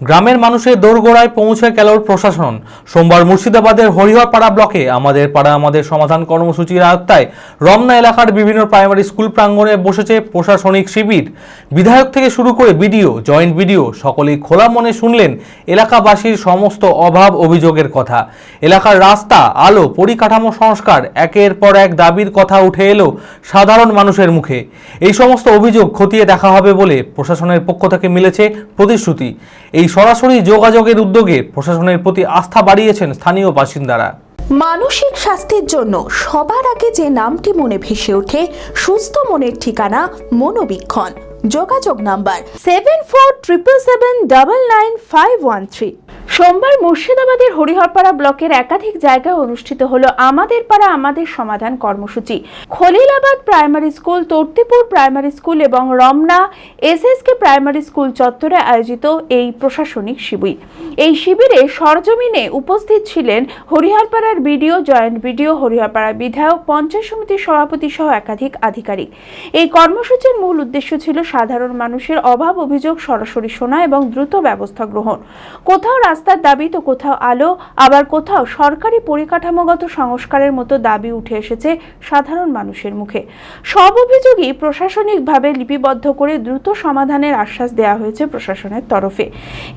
গ্রামের মানুষের দোরগোড়ায় পৌঁছে গেল প্রশাসন। সোমবার মুর্শিদাবাদের হরিহরপাড়া ব্লকে আমাদের পাড়া আমাদের সমাধান কর্মসূচির আওতায় রমনা এলাকার বিভিন্ন প্রাইমারি স্কুল প্রাঙ্গণে বসেছে প্রশাসনিক শিবির। বিধায়ক থেকে শুরু করে বিডিও, জয়েন্ট বিডিও, সকলেই খোলা মনে শুনলেন এলাকাবাসীর সমস্ত অভাব অভিযোগের কথা। এলাকার রাস্তা, আলো, পরিকাঠামো সংস্কার একের পর এক দাবির কথা উঠে এলো সাধারণ মানুষের মুখে। এই সমস্ত অভিযোগ খতিয়ে দেখা হবে বলে প্রশাসনের পক্ষ থেকে মিলেছে প্রতিশ্রুতি। এই সরাসরি যোগাযোগের উদ্যোগে প্রশাসনের প্রতি আস্থা বাড়িয়েছেন স্থানীয় বাসিন্দারা। মানসিক স্বাস্থ্যের জন্য সবার আগে যে নামটি মনে ভেসে ওঠে, সুস্থ মনের ঠিকানা মনোবীক্ষণ। যোগাযোগ number seven four triple seven double nine five one three. সোমবার মুর্শিদাবাদের হরিহরপাড়া ব্লকের একাধিক জায়গায় অনুষ্ঠিত হলো আমাদের পাড়া, আমাদের সমাধান কর্মসূচি। Khalilabad primary school, Tartipur primary school এবং রমনা এসএসকে প্রাইমারি স্কুল চত্বরে আয়োজিত এই প্রশাসনিক শিবির। এই শিবিরে সরজমিনে উপস্থিত ছিলেন হরিহরপাড়ার বিডিও, জয়েন্ট বিডিও, হরিহরপাড়া বিধায়ক, পঞ্চায়েত সমিতির সভাপতি সহ একাধিক আধিকারিক। এই কর্মসূচির মূল উদ্দেশ্য ছিল সাধারণ মানুষের অভাব অভিযোগ সরাসরি শোনা এবং দ্রুত ব্যবস্থা গ্রহণ। কোথাও রাস্তার দাবি, তো কোথাও আলো, আবার কোথাও সরকারি পরিকাঠামোগত সংস্কারের মতো দাবি উঠে এসেছে সাধারণ মানুষের মুখে। সব অভিযোগই প্রশাসনিকভাবে লিপিবদ্ধ করে দ্রুত সমাধানের আশ্বাস দেওয়া হয়েছে প্রশাসনের তরফে।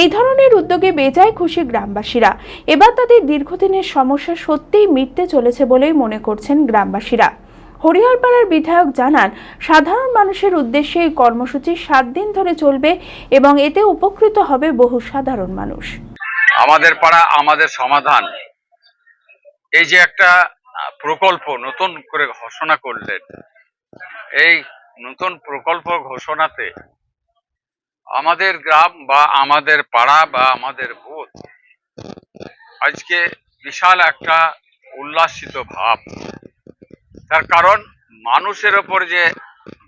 এই ধরনের উদ্যোগে বেজায় খুশি গ্রামবাসীরা। এবার তাদের দীর্ঘদিনের সমস্যা সত্যিই মিটতে চলেছে বলেই মনে করছেন গ্রামবাসীরা। হরিহরপাড়ার বিধায়ক জানান, সাধারণ মানুষের উদ্দেশ্যে এই কর্মসূচি সাত দিন ধরে চলবে এবং এতে উপকৃত হবে বহু সাধারণ মানুষ। আমাদের পাড়া, আমাদের সমাধান। এই যে একটা প্রকল্প নতুন করে ঘোষণা করলেন, এই নতুন প্রকল্প ঘোষণাতে আমাদের গ্রাম বা আমাদের পাড়া বা আমাদের বুথ আজকে বিশাল একটা উল্লাসিত ভাব। তার কারণ মানুষের ওপর যে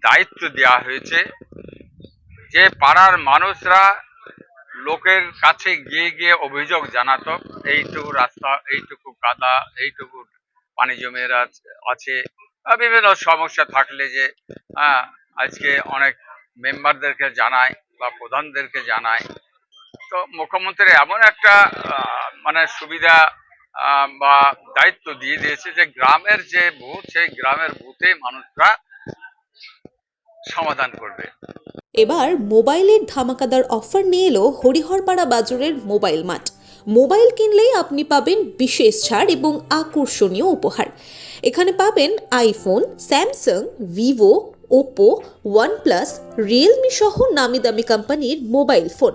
দায়িত্ব দেওয়া হয়েছে, যে পাড়ার মানুষরা লোকের কাছে গিয়ে গিয়ে অভিযোগ জানাতো এইটুকু রাস্তা এইটুকু কাদা এইটুকু পানি জমে আছে- বিভিন্ন সমস্যা থাকলে যে হ্যাঁ, আজকে অনেক মেম্বারদেরকে জানায় বা প্রধানদেরকে জানায়। তো মুখ্যমন্ত্রী এমন একটা মানে সুবিধা বা দায়িত্ব দিয়ে দিয়েছে যে গ্রামের যে বুথ সেই গ্রামের বুথে মানুষরা সমাধান করবে। এবার মোবাইলের ধামাকাদার অফার নিয়ে এলো হরিহরপাড়া বাজারের মোবাইল মাঠ মোবাইল কিনলেই আপনি পাবেন বিশেষ ছাড় এবং আকর্ষণীয় উপহার। এখানে পাবেন iPhone, Samsung, Vivo, Oppo, OnePlus, Realme সহ নামি দামি কোম্পানির মোবাইল ফোন।